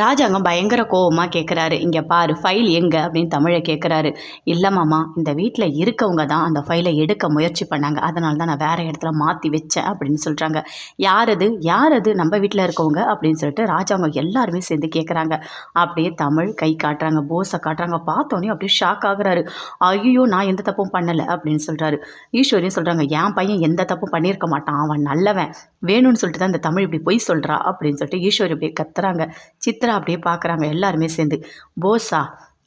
ராஜாங்கம் பயங்கர கோவமாக கேட்குறாரு இங்கே பாரு ஃபைல் எங்கே? அப்படின்னு தமிழை கேட்குறாரு இல்லை மாமா இந்த வீட்டில் இருக்கவங்க தான் அந்த ஃபைலை எடுக்க முயற்சி பண்ணாங்க. அதனால தான் நான் வேறு இடத்துல மாற்றி வச்சேன் அப்படின்னு சொல்கிறாங்க யார் அது? யார் அது? நம்ம வீட்டில் இருக்கவங்க? அப்படின்னு சொல்லிட்டு ராஜாங்கம் எல்லாருமே சேர்ந்து கேட்குறாங்க அப்படியே தமிழ் கை காட்டுறாங்க போஸை காட்டுறாங்க. பார்த்தோன்னே அப்படியே ஷாக் ஆகுறாரு. ஐயோ நான் எந்த தப்பும் பண்ணலை அப்படின்னு சொல்கிறாரு ஈஸ்வரியும் சொல்கிறாங்க என் பையன் எந்த தப்பும் பண்ணியிருக்க மாட்டான். அவன் நல்லவன். வேணும்னு சொல்லிட்டு தான் இந்த தமிழ் இப்படி பொய் சொல்கிறா அப்படின்னு சொல்லிட்டு ஈஸ்வரி இப்படி கத்துறாங்க. சித்ரா அப்படியே பார்க்குறாங்க எல்லாருமே சேர்ந்து. போஸா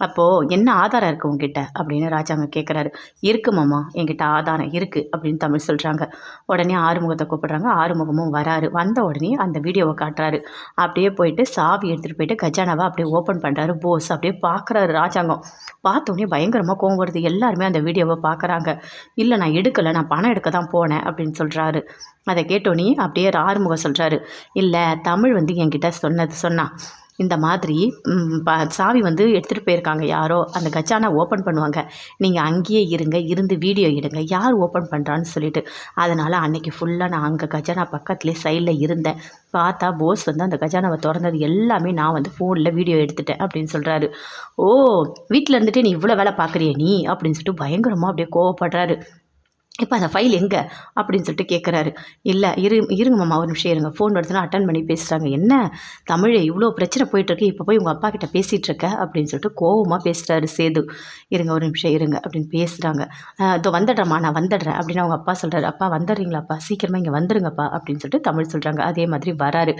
அப்போது என்ன ஆதாரம் இருக்குது உங்ககிட்ட அப்படின்னு ராஜாங்க கேட்குறாரு இருக்கு மாமா என்கிட்ட ஆதாரம் இருக்குது அப்படின்னு தமிழ் சொல்கிறாங்க உடனே ஆறுமுகத்தை கூப்பிடுறாங்க. ஆறுமுகமும் வராரு. வந்த உடனே அந்த வீடியோவை காட்டுறாரு. அப்படியே போயிட்டு சாவி எடுத்துகிட்டு போயிட்டு கஜானாவை அப்படியே ஓப்பன் பண்ணுறாரு போஸ் அப்படியே பார்க்குறாரு ராஜாங்கம். பார்த்தோன்னே பயங்கரமாக கோவம் வருது. எல்லாருமே அந்த வீடியோவை பார்க்குறாங்க இல்லை நான் எடுக்கலை. நான் பணம் எடுக்க தான் போனேன் அப்படின்னு சொல்கிறாரு அதை கேட்டோன்னே அப்படியே ஆறுமுகம் சொல்கிறாரு இல்லை தமிழ் வந்து என்கிட்ட சொன்னது சொன்னா இந்த மாதிரி ப- சாவி வந்து எடுத்துகிட்டு போயிருக்காங்க யாரோ. அந்த கச்சானை ஓப்பன் பண்ணுவாங்க. நீங்கள் அங்கேயே இருங்க இருந்து வீடியோ எடுங்க. யார் ஓப்பன் பண்ணுறான்னு சொல்லிட்டு. அதனால் அன்னைக்கு ஃபுல்லாக நான் அங்கே கஜானா பக்கத்துலேயே சைடில் இருந்தேன். பார்த்தா போஸ் வந்து அந்த கஜானாவை திறந்தது எல்லாமே நான் வந்து ஃபோனில் வீடியோ எடுத்துட்டேன் அப்படின்னு சொல்கிறாரு ஓ வீட்டில் இருந்துட்டு நீ இவ்வளோ வேலை பார்க்குறிய நீ? அப்படின்னு சொல்லிட்டு பயங்கரமாக அப்படியே கோவப்படுறாரு. இப்போ அந்த ஃபைல் எங்கே? அப்படின்னு சொல்லிட்டு கேட்குறாரு இல்லை இரு இருங்க மாமா ஒரு நிமிஷம் இருங்க. ஃபோன் வருதுன்னா அட்டன் பண்ணி பேசுகிறாங்க என்ன? தமிழ் இவ்வளோ பிரச்சனை போயிட்டுருக்கு. இப்போ போய் உங்கள் அப்பா கிட்ட பேசிகிட்டு இருக்க? அப்படின்னு சொல்லிட்டு கோவமாக பேசுகிறாரு சேது. இருங்க ஒரு நிமிஷம் இருங்க அப்படின்னு பேசுகிறாங்க இதோ வந்துடுறேம்மா நான் வந்துடுறேன் அப்படின்னு அவங்க அப்பா சொல்கிறாரு அப்பா வந்துடுறீங்களாப்பா? சீக்கிரமாக இங்கே வந்துடுங்கப்பா அப்படின்னு சொல்லிட்டு தமிழ் சொல்கிறாங்க அதே மாதிரி வராரு.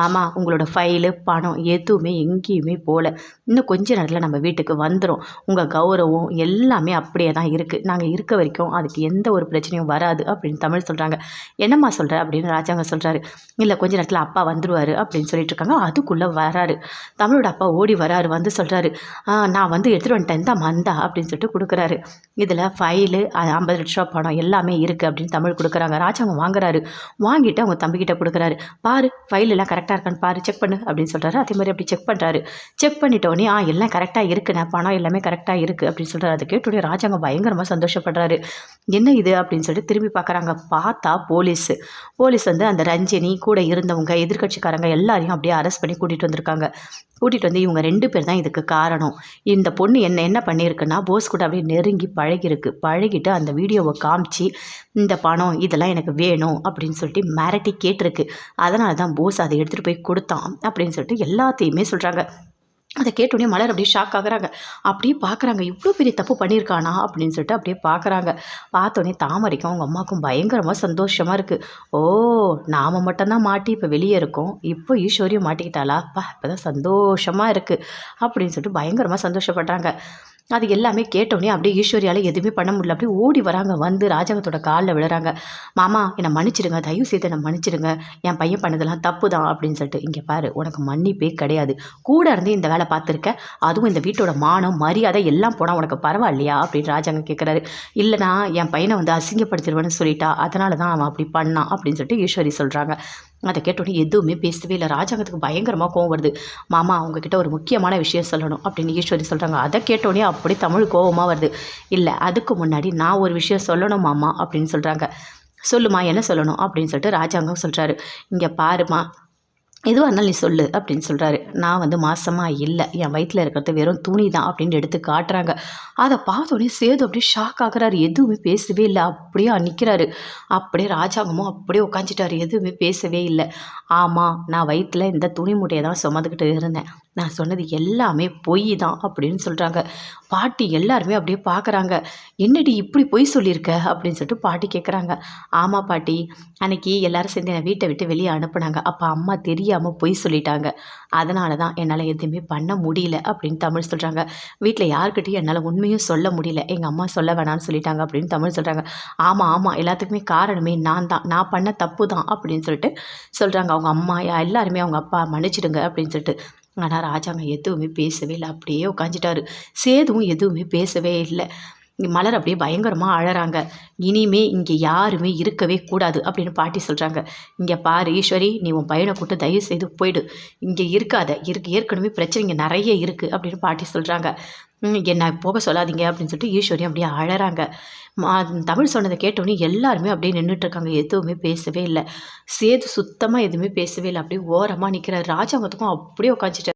மாமா உங்களோட ஃபைலு பணம் எதுவுமே எங்கேயுமே போகல இன்னும் கொஞ்ச நேரத்தில் நம்ம வீட்டுக்கு வந்துடும் உங்கள் கௌரவம் எல்லாமே அப்படியே தான் இருக்குது நாங்கள் இருக்க வரைக்கும் அதுக்கு எந்த ஒரு பிரச்சனையும் வராது அப்படின்னு தமிழ் சொல்கிறாங்க என்னம்மா சொல்கிற அப்படின்னு ராஜாங்க சொல்கிறாரு இல்லை கொஞ்ச நேரத்தில் அப்பா வந்துடுவார் அப்படின்னு சொல்லிட்டு இருக்காங்க. அதுக்குள்ளே வராரு. தமிழோட அப்பா ஓடி வராரு வந்து சொல்கிறாரு நான் வந்து எடுத்துகிட்டு வந்துட்டேன். இந்த மந்தா அப்படின்னு சொல்லிட்டு கொடுக்குறாரு. இதில் ஃபைலு ஐம்பது லட்ச ரூபா பணம் எல்லாமே இருக்குது அப்படின்னு தமிழ் கொடுக்குறாங்க. ராஜாங்கம் வாங்குறாரு. வாங்கிட்டு அவங்க தம்பிக்கிட்ட கொடுக்குறாரு. பாரு ஃபைல் எல்லாம் கரெக்டாக இருக்கான்னு பாரு. செக் பண்ணு அப்படின்னு சொல்கிறாரு அதே மாதிரி அப்படி செக் பண்ணுறாரு செக் பண்ணிட்டோடனே ஆ எல்லாம் கரெக்டாக இருக்குண்ணே. பணம் எல்லாமே கரெக்டாக இருக்குது அப்படின்னு சொல்கிறாரு அதை கேட்டுடைய ராஜாங்க பயங்கரமாக சந்தோஷப்படுறாரு. என்ன இது? அப்படின்னு சொல்லிட்டு திரும்பி பார்க்குறாங்க. பார்த்தா போலீஸ். போலீஸ் வந்து அந்த ரஞ்சினி கூட இருந்தவங்க எதிர்க்கட்சிக்காரங்க எல்லாரையும் அப்படியே அரெஸ்ட் பண்ணி கூட்டிகிட்டு வந்திருக்காங்க. கூட்டிகிட்டு வந்து இவங்க ரெண்டு பேர் தான் இதுக்கு காரணம். இந்த பொண்ணு என்ன என்ன பண்ணியிருக்குன்னா போஸ் கூட அப்படியே நெருங்கி பழகிருக்கு பழகிட்டு அந்த வீடியோவை காமிச்சு இந்த பணம் இதெல்லாம் எனக்கு வேணும் அப்படின்னு சொல்லிட்டு மிரட்டி கேட்டிருக்கு. அதனால தான் போஸ் அதை எடுத்துகிட்டு போய் கொடுத்தான் அப்படின்னு சொல்லிட்டு எல்லாத்தையுமே சொல்கிறாங்க அதை கேட்டோடனே மலர் அப்படியே ஷாக் ஆகுறாங்க. அப்படியே பார்க்குறாங்க இவ்வளோ பெரிய தப்பு பண்ணியிருக்கானா அப்படின்னு சொல்லிட்டு அப்படியே பார்க்குறாங்க. பார்த்தோன்னே தாமரைக்கும் அவங்க அம்மாவுக்கும் பயங்கரமாக சந்தோஷமாக இருக்குது ஓ நாம் மட்டும்தான் மாட்டி இப்போ வெளியே இருக்கோம். இப்போ ஈஸ்வரியும் மாட்டிக்கிட்டாளா? அப்பா இப்போ தான் சந்தோஷமாக இருக்குது அப்படின்னு சொல்லிட்டு பயங்கரமாக சந்தோஷப்படுறாங்க. அது எல்லாமே கேட்டோடனே அப்படியே ஈஸ்வரியால் எதுவுமே பண்ண முடியல. அப்படியே ஓடி வராங்க. வந்து ராஜாங்கத்தோட காலில் விழுறாங்க. மாமா என்னை மன்னிச்சிடுங்க. தயவு செய்து என்னை மன்னிச்சிடுங்க. என் பையன் பண்ணதெல்லாம் தப்பு தான் அப்படின்னு சொல்லிட்டு இங்கே பாரு உனக்கு மன்னிப்பே கிடையாது. கூட இருந்து இந்த வேலை பார்த்துருக்க. அதுவும் இந்த வீட்டோட மானம் மரியாதை எல்லாம் போனால் உனக்கு பரவாயில்லையா? அப்படின்னு ராஜாங்க கேட்குறாரு இல்லைனா என் பையனை வந்து அசிங்கப்படுத்திடுவேன்னு சொல்லிட்டா. அதனால தான் அவன் அப்படி பண்ணான். அப்படின்னு சொல்லிட்டு ஈஸ்வரி சொல்கிறாங்க அதை கேட்டோன்னே எதுவுமே பேசவே இல்லை. ராஜாங்கத்துக்கு பயங்கரமாக கோவம் வருது. மாமா அவங்கக்கிட்ட ஒரு முக்கியமான விஷயம் சொல்லணும். அப்படின்னு ஈஸ்வரி சொல்கிறாங்க அதை கேட்டோடனே அப்படி தமிழ் கோபமாக வருது. இல்லை அதுக்கு முன்னாடி நான் ஒரு விஷயம் சொல்லணும் மாமா அப்படின்னு சொல்கிறாங்க சொல்லுமா என்ன சொல்லணும் அப்படின்னு சொல்லிட்டு ராஜாங்கம் சொல்கிறாரு இங்கே பாருமா எதுவாக இருந்தாலும் நீ சொல்லு அப்படின்னு சொல்கிறாரு நான் வந்து மாசமாக இல்லை என் வயிற்றில் இருக்கிறது வெறும் துணி தான் அப்படின்னு எடுத்து காட்டுறாங்க. அதை பார்த்தோன்னே சேது அப்படியே ஷாக் ஆகுறாரு. எதுவுமே பேசவே இல்லை அப்படியே நிற்கிறாரு அப்படியே ராஜாங்கமும் அப்படியே உட்காந்துட்டாரு எதுவுமே பேசவே இல்லை. ஆமாம் நான் வயிற்றில் இந்த துணி மூட்டையை தான் சுமந்துக்கிட்டு இருந்தேன். நான் சொன்னது எல்லாமே பொய் தான் அப்படின்னு சொல்கிறாங்க பாட்டி எல்லாருமே அப்படியே பார்க்குறாங்க என்னடி இப்படி பொய் சொல்லியிருக்க? அப்படின்னு சொல்லிட்டு பாட்டி கேட்குறாங்க ஆமாம் பாட்டி அன்னைக்கு எல்லாரும் சேர்ந்து என்னை வீட்டை விட்டு வெளியே அனுப்புனாங்க. அப்போ அம்மா தெரியாமல் பொய் சொல்லிட்டாங்க. அதனால தான் என்னால் எதுவுமே பண்ண முடியல அப்படின்னு தமிழ் சொல்கிறாங்க வீட்டில் யாருக்கிட்டையும் என்னால் உண்மையும் சொல்ல முடியல. எங்கள் அம்மா சொல்ல வேணாம்னு சொல்லிட்டாங்க அப்படின்னு தமிழ் சொல்கிறாங்க ஆமாம் ஆமாம் எல்லாத்துக்குமே காரணமே நான் தான். நான் பண்ண தப்பு தான் அப்படின்னு சொல்லிட்டு சொல்கிறாங்க அவங்க அம்மா எல்லாருமே அவங்க அப்பா மன்னிச்சிடுங்க அப்படின்னு சொல்லிட்டு ஆனால் ராஜாங்க எதுவுமே பேசவே இல்லை. அப்படியே உட்காந்துட்டாரு சேதுவும் எதுவுமே பேசவே இல்லை. மலர் அப்படியே பயங்கரமாக அழறாங்க. இனிமே இங்கே யாருமே இருக்கவே கூடாது அப்படின்னு பாட்டி சொல்கிறாங்க இங்கே பாரு ஈஸ்வரி நீ உன் பையனை கூட்டு தயவு செய்து போயிடு. இங்கே இருக்காத. இருக்கு ஏற்கனவே பிரச்சனை இங்கே நிறைய இருக்குது அப்படின்னு பாட்டி சொல்கிறாங்க என்ன போக சொல்லாதீங்க அப்படின்னு சொல்லிட்டு ஈஸ்வரி அப்படியே அழறாங்க. மா தமிழ் சொன்னதை கேட்டோன்னே எல்லாருமே அப்படியே நின்றுட்டு இருக்காங்க எதுவுமே பேசவே இல்லை. சேது சுத்தமாக எதுவுமே பேசவே இல்லை. அப்படியே ஓரமாக நிற்கிறார் ராஜாங்கத்துக்கும் அப்படியே உட்காந்துட்டு